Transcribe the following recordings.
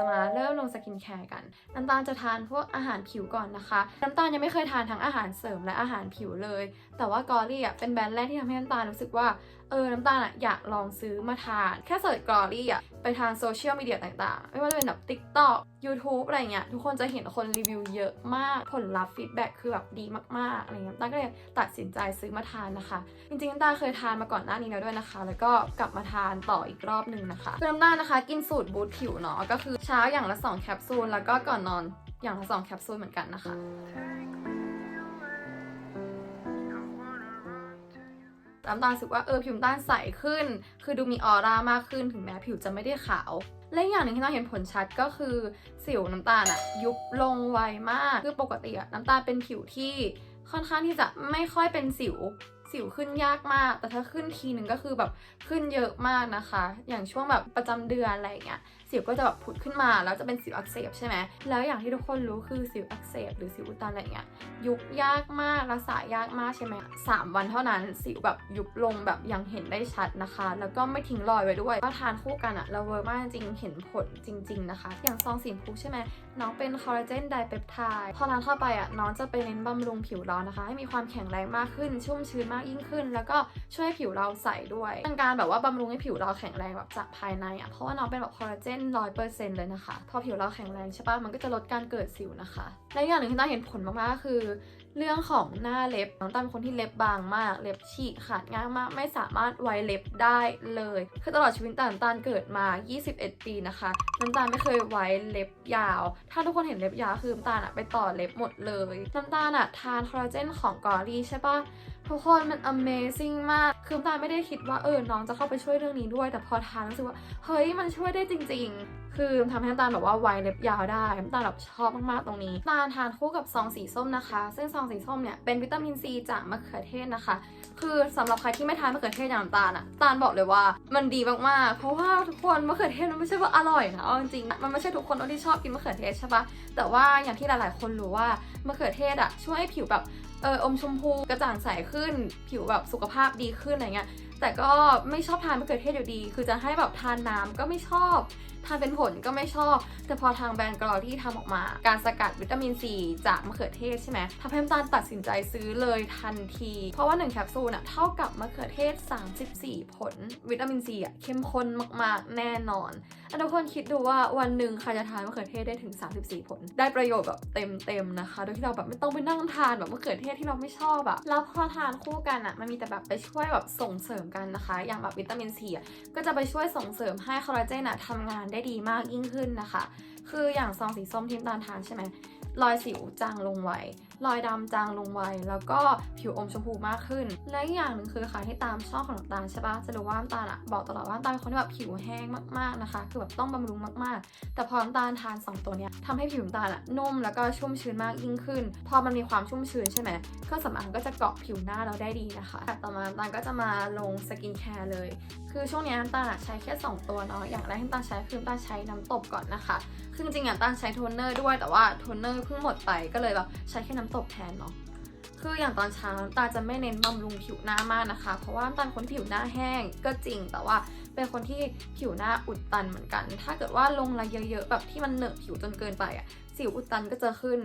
จะมาเริ่มลงสกินแคร์กัน น้ำตาลจะทานพวกอาหารผิวก่อนนะคะ น้ำตาลยังไม่เคยทานทั้งอาหารเสริมและอาหารผิวเลย แต่ว่ากอรี่อะเป็นแบรนด์แรกที่ทำให้น้ำตาลรู้สึกว่าเออน้ำตาลอะอยากลองซื้อมาทาน แค่เสิร์ชกอรี่อะ ไปทางโซเชียลมีเดียต่างๆ ไม่ว่าจะเป็นแบบ TikTok YouTube อะไรเงี้ย ทุกคนจะเห็นคนรีวิวเยอะมาก ผลลัพธ์ฟีดแบ็กคือแบบดีมากๆ อะไรเงี้ยน้ำตาก็เลยตัดสินใจซื้อมาทานนะคะ จริงๆน้ำตาเคยทานมาก่อนหน้านี้แล้วด้วยนะคะ แล้วก็กลับมาทานต่ออีกรอบหนึ่งนะคะคือน้ำตาลนะคะ กินสูตรบูทผิวเนาะ ก็คือเช้าอย่างละ 2 แคปซูล แล้วก็ก่อนนอนอย่างละ 2 แคปซูลเหมือนกันนะคะ น้ำตาลรู้สึกว่าเออผิวน้ำตาลใสขึ้น คือดูมีออร่ามากขึ้นถึงแม้ผิวจะไม่ได้ขาว และอีกอย่างหนึ่งที่เราเห็นผลชัดก็คือสิวน้ำตาลอะยุบลงไวมาก คือปกติอะน้ำตาลเป็นผิวที่ค่อนข้างที่จะไม่ค่อยเป็นสิวสิวขึ้นยากมาก แต่ถ้าขึ้นทีหนึ่งก็คือแบบขึ้นเยอะมากนะคะ อย่างช่วงแบบประจำเดือนอะไรอย่างเงี้ย สิวก็จะแบบผุดขึ้นมาแล้วจะเป็นสิวอักเสบใช่ไหมแล้วอย่างที่ทุกคนรู้คือสิวอักเสบหรือสิวอุดตันอะไรเงี้ยยุบยากมากรักษายากมากใช่ไหมสามวันเท่านั้นสิวแบบยุบลงแบบยังเห็นได้ชัดนะคะ แล้วก็ไม่ทิ้งรอยไว้ด้วยก็ทานคู่กันอะเราเวอร์มากจริงเห็นผลจริง ๆนะคะ อย่างซองสีชมพูใช่ไหมน้องเป็นคอลลาเจนไดเปปไทด์พอทานเข้าไปอะน้องจะไปเน้นบำรุงผิวเรานะคะ ให้มีความแข็งแรงมากขึ้น ชุ่มชื้นมากยิ่งขึ้น แล้วก็ช่วยให้ผิวเราใสด้วยเป็นการแบบว่าบำรุงให้ผิวเราแข็งแรงแบบจากภายในอะเพราะว่าน้องเป็นแบบคอลลาเจนร้อยเปอร์เซ็นต์เลยนะคะ พอผิวเราแข็งแรงใช่ปะมันก็จะลดการเกิดสิวนะคะ และอย่างหนึ่งที่น่าเห็นผลมากๆก็คือ เรื่องของหน้าเล็บ น้องตาลเป็นคนที่เล็บบางมาก เล็บฉีกขาดง่ายมาก ไม่สามารถไว้เล็บได้เลย คือตลอดชีวิตตาลน้ำตาลเกิดมา 21 ปีนะคะ น้ำตาลไม่เคยไว้เล็บยาว ถ้าทุกคนเห็นเล็บยาวคือน้ำตาลอะไปต่อเล็บหมดเลย น้ำตาลอะทานคอลลาเจนของกอรี่ใช่ปะทุกคนมัน amazing มาก คือตาไม่ได้คิดว่าเออน้องจะเข้าไปช่วยเรื่องนี้ด้วย แต่พอทานรู้สึกว่า เฮ้ยมันช่วยได้จริง ๆ คือทำให้น้ำตาลแบบว่าไวเล็บยาวได้น้ำตาลแบบชอบมากๆตรงนี้น้ำตาลทานคู่กับซองสีส้มนะคะ ซึ่งซองสีส้มเนี่ยเป็นวิตามินซีจากมะเขือเทศนะคะ คือสำหรับใครที่ไม่ทานมะเขือเทศอย่างตาลอะตาลบอกเลยว่ามันดีมากๆ เพราะว่าทุกคนมะเขือเทศมันไม่ใช่ว่าอร่อยนะเอาจริงๆมันไม่ใช่ทุกคนที่ชอบกินมะเขือเทศใช่ปะแต่ว่าอย่างที่หลายๆ คนรู้ว่ามะเขือเทศอะช่วยให้ผิวแบบเอออมชมพูกระจ่างใสขึ้น ผิวแบบสุขภาพดีขึ้นอะไรเงี้ย แต่ก็ไม่ชอบทานมะเขือเทศอยู่ดี คือจะให้แบบทานน้ำก็ไม่ชอบ ทานเป็นผลก็ไม่ชอบ แต่พอทางแบรนด์กรอที่ทำออกมา การสกัดวิตามินซีจากมะเขือเทศใช่ไหมทำให้น้ำตาลตัดสินใจซื้อเลยทันที เพราะว่า 1 แคปซูลน่ะเท่ากับมะเขือเทศ 34 ผล วิตามินซีอะเข้มข้นมากๆ แน่นอนอันทุกคนคิดดูว่าวันหนึ่งใครจะทานมะเขือเทศได้ถึง 34 ผล ได้ประโยชน์แบบเต็มๆนะคะ โดยที่เราแบบไม่ต้องไปนั่งทานแบบมะเขือเทศที่เราไม่ชอบอะแล้วพอทานคู่กันอะมันมีแต่แบบไปช่วยแบบส่งเสริมกันนะคะ อย่างแบบวิตามินซีก็จะไปช่วยส่งเสริมให้คอลลาเจนอะทำงานได้ดีมากยิ่งขึ้นนะคะ คืออย่างซองสีส้มที่น้ำตาลทานใช่ไหมรอยสิวจางลงไว รอยดำจางลงไวแล้วก็ผิวอมชมพูมากขึ้น และอีกอย่างหนึ่งคือใครที่ตามช่องของน้ำตาลใช่ปะจะรู้ว่าน้ำตาลอะบอกตลอดว่าน้ำตาลเป็นคนที่แบบผิวแห้งมากๆนะคะ คือแบบต้องบำรุงมากๆ แต่พอน้ำตาลทานสองตัวเนี้ยทำให้ผิวน้ำตาลอะนุ่มแล้วก็ชุ่มชื้นมากยิ่งขึ้น พอมันมีความชุ่มชื้นใช่ไหมเครื่องสำอางก็จะเกาะผิวหน้าเราได้ดีนะคะต่อมาน้ำตาลก็จะมาลงสกินแคร์เลย คือช่วงนี้น้ำตาลอะใช้แค่ 2 ตัวเนาะอย่างแรกที่ตาใช้คือตาใช้น้ำตบก่อนนะคะคือจริงๆอะตาใช้โทนเนอร์ด้วยแต่ว่าโทนเนอร์เพิ่งหมดไปก็เลยแบบใช้แค่น้ำตบแทนเนาะคืออย่างตอนเช้าน้ำตาจะไม่เน้นบำรุงผิวหน้ามากนะคะ เพราะว่าน้ำตาลคนผิวหน้าแห้งก็จริง แต่ว่าเป็นคนที่ผิวหน้าอุดตันเหมือนกัน ถ้าเกิดว่าลงอะไรเยอะๆแบบที่มันเหนอะผิวจนเกินไปอะสิวอุดตันก็จะขึ้น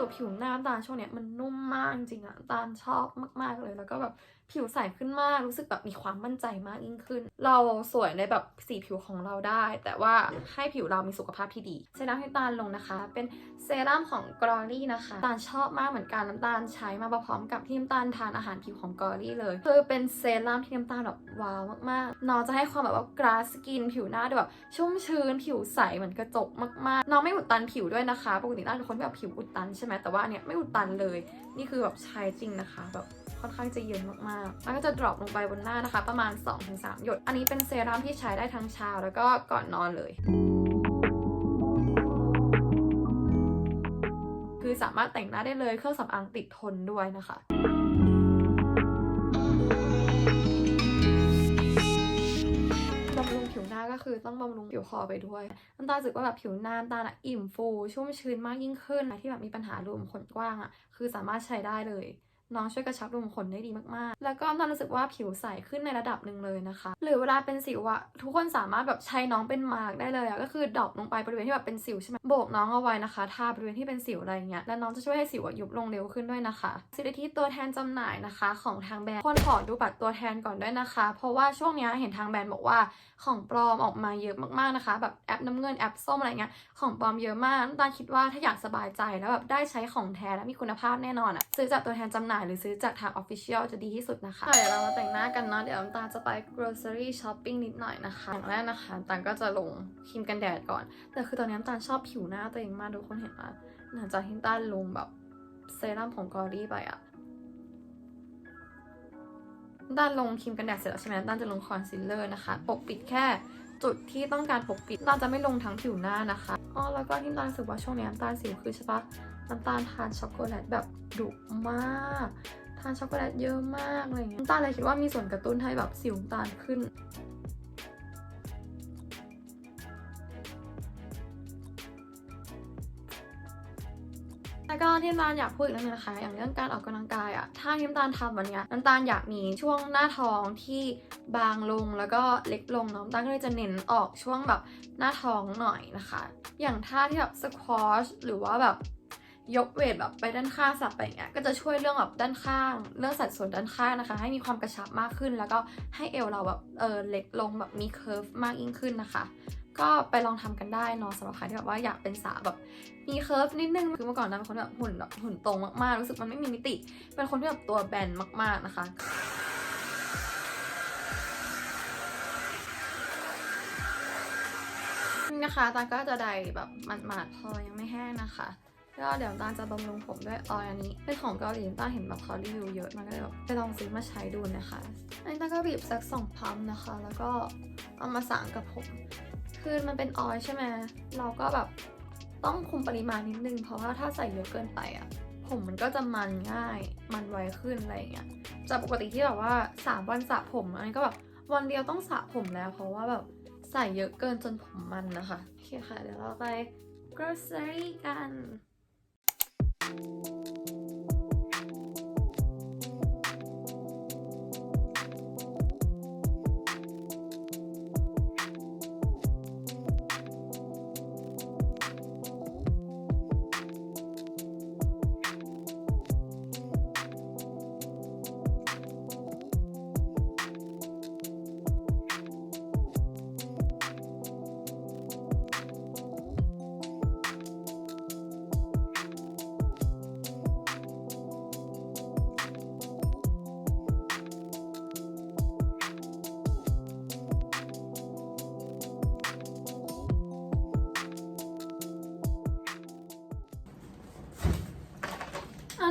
สึกว่าผิวหน้าน้ำตาลช่วงเนี้ยมันนุ่มมากจริงๆอะน้ำตาลชอบมากๆเลย แล้วก็แบบผิวใสขึ้นมากรู้สึกแบบมีความมั่นใจมากยิ่งขึ้น เราสวยในแบบสีผิวของเราได้ แต่ว่าให้ผิวเรามีสุขภาพที่ดีเซรั่มที่น้ำตาลลงนะคะ เป็นเซรั่มของกรอรี่นะคะน้ำตาลชอบมากเหมือนกันน้ำตาลใช้มาพร้อมกับที่น้ำตาลทานอาหารผิวของกรอรี่เลยคือเป็นเซรั่มที่น้ำตาลแบบว้าวมากๆน้องจะให้ความแบบว่ากราสกินผิวหน้าด้วยแบบชุ่มชื้นผิวใสเหมือนกระจกมากๆน้องไม่อุดตันผิวด้วยนะคะปกติน้าเป็นคนที่แบบผิวอุดตันใช่ไหมแต่ว่าเนี่ยไม่อุดตันเลย นี่คือแบบใช้จริงนะคะแบบค่อนข้างจะเย็นมากๆแล้วก็จะดรอปลงไปบนหน้านะคะ ประมาณ 2-3 หยด อันนี้เป็นเซรั่มที่ใช้ได้ทั้งเช้าแล้วก็ก่อนนอนเลย คือสามารถแต่งหน้าได้เลย เครื่องสำอางติดทนด้วยนะคะ ก็คือต้องบำรุงผิวคอไปด้วยน้ำตาลรู้สึกว่าแบบผิวหน้าน้ำตาลอะอิ่มฟู ชุ่มชื้นมากยิ่งขึ้นนะที่แบบมีปัญหารูขุมขนกว้างอะคือสามารถใช้ได้เลย น้องช่วยกระชับรูขุมขนได้ดีมากๆ แล้วก็น้ำตาลรู้สึกว่าผิวใสขึ้นในระดับหนึ่งเลยนะคะ หรือเวลาเป็นสิวอะทุกคนสามารถแบบใช้น้องเป็นมาร์กได้เลยอะก็คือดรอปลงไปบริเวณที่แบบเป็นสิวใช่ไหมโบกน้องเอาไว้นะคะทาบริเวณที่เป็นสิวอะไรเงี้ย แล้วน้องจะช่วยให้สิวอะยุบลงเร็วขึ้นด้วยนะคะสิทธิตัวแทนจำหน่ายนะคะ ของทางแบรนด์ควรขอดูบัตรตัวแทนก่อนด้วยนะคะ เพราะว่าช่วงนี้เห็นทางแบรนด์บอกว่าของปลอมออกมาเยอะมากๆนะคะ แบบแอปน้ำเงินแอปส้มอะไรเงี้ยของปลอมเยอะมากน้ำตาคิดว่าถ้าอยากสบายใจแล้วแบบได้ใช้ของแท้และมีคุณภาพแน่นอนอะซื้อจากตัวแทนจำหน่ายหรือซื้อจากทาง Official จะดีที่สุดนะคะ เดี๋ยวเรามาแต่งหน้ากันเนาะ เดี๋ยวน้ำตาจะไป grocery shopping นิดหน่อยนะคะ อย่างแรกนะคะน้ำตาลก็จะลงครีมกันแดดก่อน แต่คือตอนนี้น้ำตาลชอบผิวหน้าตัวเองมากทุกคนเห็นปะหลังจากที่น้ำตาลลงแบบเซรั่มของกอรี่ไปอะน้ำตาลลงครีมกันแดดเสร็จแล้วใช่ไหมน้ำตาลจะลงคอนซีลเลอร์นะคะ ปกปิดแค่จุดที่ต้องการปกปิดน้ำตาจะไม่ลงทั้งผิวหน้านะคะ อ๋อแล้วก็ที่น้ำตาลรู้สึกว่าช่วงนี้น้ำตาลสิวคือใช่ปะน้ำตาลทานช็อกโกแลตแบบดุมากทานช็อกโกแลตเยอะมากอะไรเงี้ยน้ำตาลเลยคิดว่ามีส่วนกระตุ้นให้แบบสิวน้ำตาลขึ้น แล้วก็ที่น้ำตาลอยากพูดอีกเรื่องนึงนะคะ อย่างเรื่องการออกกำลังกายอะถ้าที่น้ำตาลทำวันเนี้ยน้ำตาลอยากมีช่วงหน้าท้องที่บางลงแล้วก็เล็กลงน้ำตาลก็เลยจะเน้นออกช่วงแบบหน้าท้องหน่อยนะคะ อย่างท่าที่แบบสควอชหรือว่าแบบยกเวทแบบไปด้านข้างสับไปอย่างเงี้ยก็จะช่วยเรื่องแบบด้านข้าง เรื่องสัดส่วนด้านข้างนะคะ ให้มีความกระชับมากขึ้น แล้วก็ให้เอวเราแบบเออเล็กลงแบบมีเคิร์ฟมากยิ่งขึ้นนะคะ ก็ไปลองทำกันได้เนาะสำหรับใครที่แบบว่าอยากเป็นสาวแบบมีเคิร์ฟนิดนึงคือเมื่อก่อนนั้นเป็นคนแบบหุ่นแบบหุ่นตรงมากๆรู้สึกมันไม่มีมิติ เป็นคนที่แบบตัวแบนมาก ๆนะคะนะคะตาก็จะไดแบบหมาดๆพอยังไม่แห้งนะคะก็เดี๋ยวตาจะบำรุงผมด้วยออยล์อันนี้เป็นของเกาหลีตาเห็นแบบเขารีวิวเยอะมันก็เลยแบบไปลองซื้อมาใช้ดูนะคะ อันนี้ตาก็บีบสักสองพัมนะคะ แล้วก็เอามาสางกับผม คือมันเป็นออยใช่ไหมเราก็แบบต้องคุมปริมาณนิดนึง เพราะว่าถ้าใส่เยอะเกินไปอะผมมันก็จะมันง่าย มันไวขึ้นอะไรอย่างเงี้ย จากปกติที่แบบว่าสามวันสระผม อันนี้ก็แบบวันเดียวต้องสระผมแล้ว เพราะว่าแบบใส่เยอะเกินจนผมมันนะคะ โอเคค่ะ เดี๋ยวเราไป grocery กัน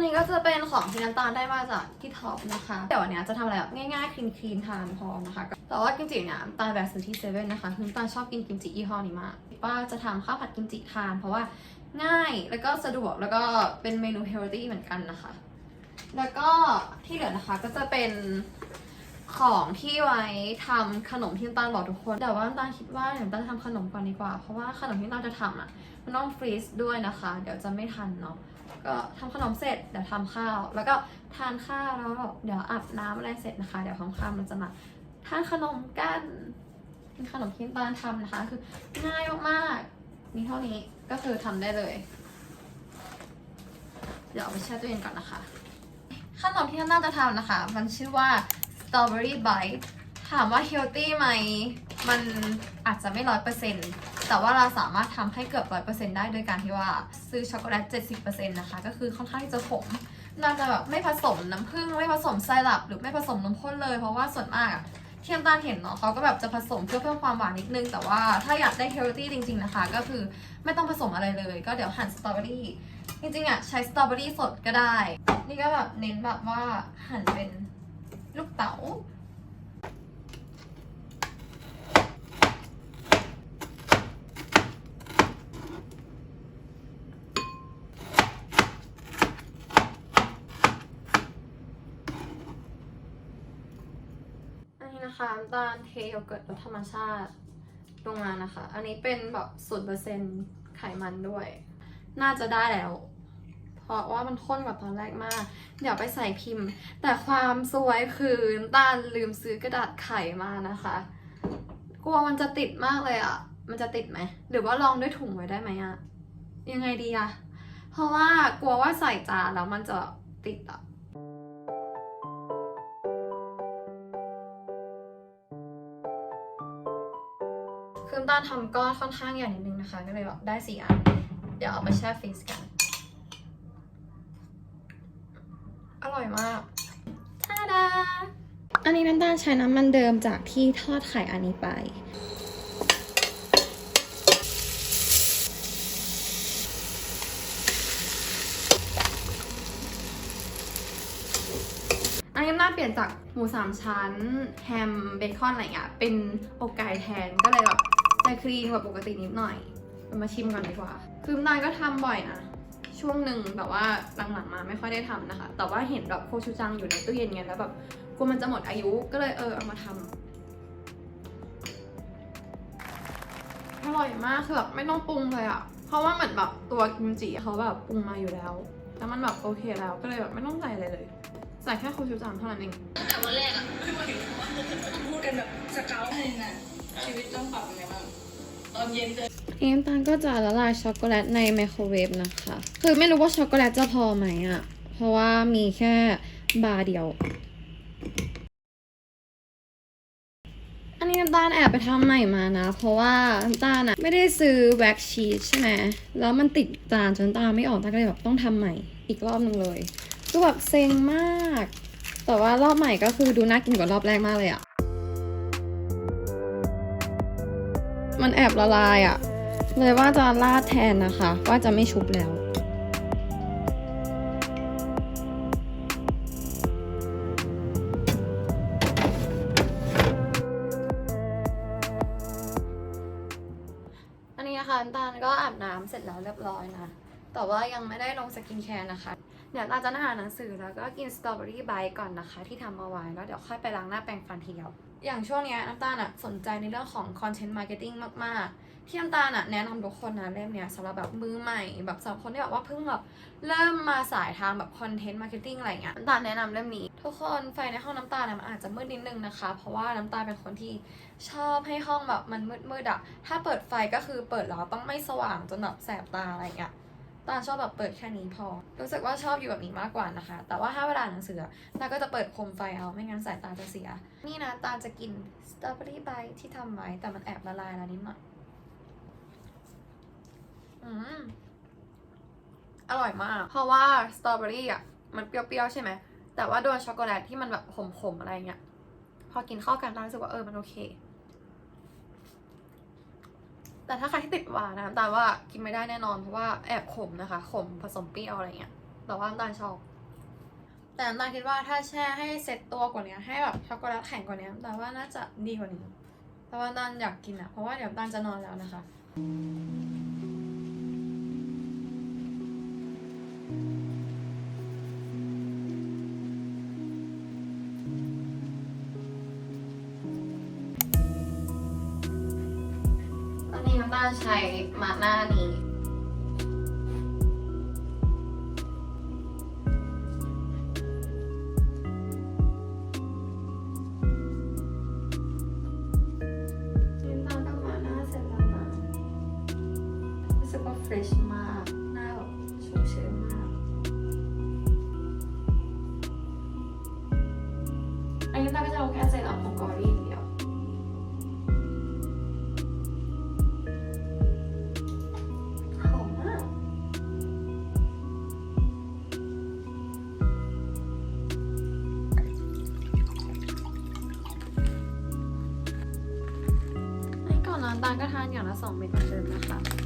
นี้ก็จะเป็นของที่น้ำตาลได้มาจากที่ท็อปนะคะ แต่วันนี้จะทำอะไรแบบง่ายๆคลีนๆทานพอนะคะ แต่ว่ากิมจิเนี่ยน้ำตาลแบบซื้อที่เซเว่นนะคะคือน้ำตาลชอบกินกิมจิยี่ห้อนี้มากว่าจะทำข้าวผัดกิมจิทาน เพราะว่าง่ายแล้วก็สะดวกแล้วก็เป็นเมนูเฮลตี้เหมือนกันนะคะ แล้วก็ที่เหลือนะคะก็จะเป็นของที่ไว้ทำขนมที่น้ำตาลบอกทุกคน แต่ว่าน้ำตาลคิดว่าเดี๋ยวน้ำตาลทำขนมก่อนดีกว่า เพราะว่าขนมที่น้ำตาลจะทำอะมันต้องฟรีซด้วยนะคะ เดี๋ยวจะไม่ทันเนาะ ก็ทำขนมเสร็จเดี๋ยวทำข้าว แล้วก็ทานข้าวแล้วเดี๋ยวอาบน้ำอะไรเสร็จนะคะ เดี๋ยวค่ำๆมันจะมาทานขนมกันเป็นขนมที่น้ำตาลทำนะคะ คือง่ายมากๆมีเท่านี้ก็คือทำได้เลย เดี๋ยวเอาไปแช่ตู้เย็นก่อนนะคะขนมที่น่าจะทำนะคะ มันชื่อว่า strawberry bite ถามว่า healthy ไหม มันอาจจะไม่ร้อยเปอร์เซ็นต์ แต่ว่าเราสามารถทำให้เกือบร้อยเปอร์เซ็นต์ได้โดยการที่ว่าซื้อช็อกโกแลตเจ็ดสิบเปอร์เซ็นต์นะคะ ก็คือค่อนข้างจะขมน่าจะแบบไม่ผสมน้ำผึ้งไม่ผสมไซรัปหรือไม่ผสมนมข้นเลยเพราะว่าส่วนมากอะที่น้ำตาลเห็นเนาะเขาก็แบบจะผสมเพื่อเพิ่มความหวานนิดนึง แต่ว่าถ้าอยากได้ healthy จริง ๆนะคะ ก็คือไม่ต้องผสมอะไรเลย ก็เดี๋ยวหั่นสตรอเบอรี่จริงๆอะใช้สตรอเบอรี่สดก็ได้ นี่ก็แบบเน้นแบบว่าหั่นเป็นลูกเต๋า อั นะคะตาลเทโยเกิร์ตรสธรรมชาติลงมานะคะ อันนี้เป็นแบบศูนเปอร์เซ็นไขมันด้วย น่าจะได้แล้ว เพราะว่ามันข้นกว่าตอนแรกมาก เดี๋ยวไปใส่พิมพ์ แต่ความสวยคือน้ำตาลลืมซื้อกระดาษไขมานะคะ กลัวมันจะติดมากเลยอะ่ะ มันจะติดไหม หรือว่าลองด้วยถุงไว้ได้ไหมอะ่ะ ยังไงดีอะเพราะว่ากลัวว่าใส่จานแล้วมันจะติดอะ่ะ ตาลทำก้อนค่อนข้างใหญ่นิดนึงนะคะ ก็เลยแบบได้สี่อัน เดี๋ยวเอาไปแช่ฟรีซกัน อร่อยมากทาดา อันนี้น้ำตาลใช้น้ำมันเดิมจากที่ทอดไข่อันนี้ไปอันนี้น้ำตาลเปลี่ยนจากหมูสามชั้น แฮมเบคอนอะไรเงี้ยเป็นอกไก่แทนก็เลยแบบ คลีนกว่าปกตินิดหน่อยเรามาชิมกันดีกว่า คือน้ำตาลก็ทำบ่อยนะ ช่วงหนึ่งแต่ว่าหลังๆมาไม่ค่อยได้ทำนะคะ แต่ว่าเห็นแบบโคชูจังอยู่ในตู้เย็นไงแล้วแบบกลัวมันจะหมดอายุก็เลยเออเอามาทำอร่อยมากคือแบบไม่ต้องปรุงเลยอะเพราะว่าเหมือนแบบตัวกิมจิเขาแบบปรุงมาอยู่แล้วแล้วมันแบบโอเคแล้วก็เลยแบบไม่ต้องใส่อะไรเลยใส่แค่โคชูจังเท่านั้นเองแต่วันแรกอะพูดกันแบบสเกลเลยนะ ชีวิตต้องปรับยังไงบ้างตอนเย็นเจอนี่น้ำตาลก็จะละลายช็อกโกแลตในไมโครเวฟนะคะ คือไม่รู้ว่าช็อกโกแลตจะพอไหมอะ่ะ เพราะว่ามีแค่บาร์เดียว อันนี้น้ำตาลแอบไปทำใหม่มานะ เพราะว่าน้ำตาลอะไม่ได้ซื้อแว็กชีสใช่ไหม แล้วมันติดจานจนตาไม่ออกตาก็เลยแบบต้องทำใหม่อีกรอบหนึงเลยคือแบบเซ็งมาก แต่ว่ารอบใหม่ก็คือดูน่ากินกว่ารอบแรกมากเลยอะ มันแอบละลายอะเลยว่าจะราดแทนนะคะ ว่าจะไม่ชุบแล้วอันนี้นะคะตาลก็อาบน้ำเสร็จแล้วเรียบร้อยนะ แต่ว่ายังไม่ได้ลงสกินแคร์นะคะ เดี๋ยวตาจะนั่งอ่านหนังสือแล้วก็กินสตรอเบอรี่ไบต์ก่อนนะคะ ที่ทำเอาไว้แล้วเดี๋ยวค่อยไปล้างหน้าแปรงฟันทีเดียว อย่างช่วงนี้น้ำตาลอะสนใจในเรื่องของคอนเทนต์มาร์เก็ตติ้งมาก ๆ ที่น้ำตาลอะแนะนำทุกคนนะเล่มเนี้ยสำหรับแบบมือใหม่แบบสำหรับคนที่แบบว่าเพิ่งแบบเริ่มมาสายทางแบบคอนเทนต์มาร์เก็ตติ้งอะไรเงี้ยน้ำตาลแนะนำเล่มนี้ ทุกคนไฟในห้องน้ำตาลอะมันอาจจะมืดนิดนึงนะคะ เพราะว่าน้ำตาลเป็นคนที่ชอบให้ห้องแบบมันมืดๆอะถ้าเปิดไฟก็คือเปิดแล้วต้องไม่สว่างจนแบบแสบตาอะไรเงี้ย ตาชอบแบบเปิดแค่นี้พอ รู้สึกว่าชอบอยู่แบบนี้มากกว่านะคะ แต่ว่าถ้าเวลาหนังสือตาก็จะเปิดโคมไฟเอาไม่งั้นสายตาจะเสีย นี่นะตาจะกินสตรอเบอรี่ไบที่ทำไว้แต่มันแอบละลายแล้วนิดหน่อยอืมอร่อยมาก เพราะว่าสตรอเบอรี่อะมันเปรี้ยวๆใช่ไหมแต่ว่าโดนช็อกโกแลตที่มันแบบขมๆอะไรเงี้ยพอกินเข้ากันตารู้สึกว่าเออมันโอเค แต่ถ้าใครที่ติดหวานนะตาว่ากินไม่ได้แน่นอนเพราะว่าแอบขมนะคะขมผสมเปรี้ยวอะไรเงี้ยแต่ว่าตาชอบ แต่ตาคิดว่าถ้าแช่ให้เซ็ตตัวกว่านี้ให้แบบช็อกโกแลตแข็งกว่านี้แต่ว่าน่าจะดีกว่านี้แต่ว่าตาอยากกินอะเพราะว่าเดี๋ยวตาจะนอนแล้วนะคะาใช้มาหน้านี้ ก็ทานอย่างละสองเม็ดเหมือนเดิมนะคะ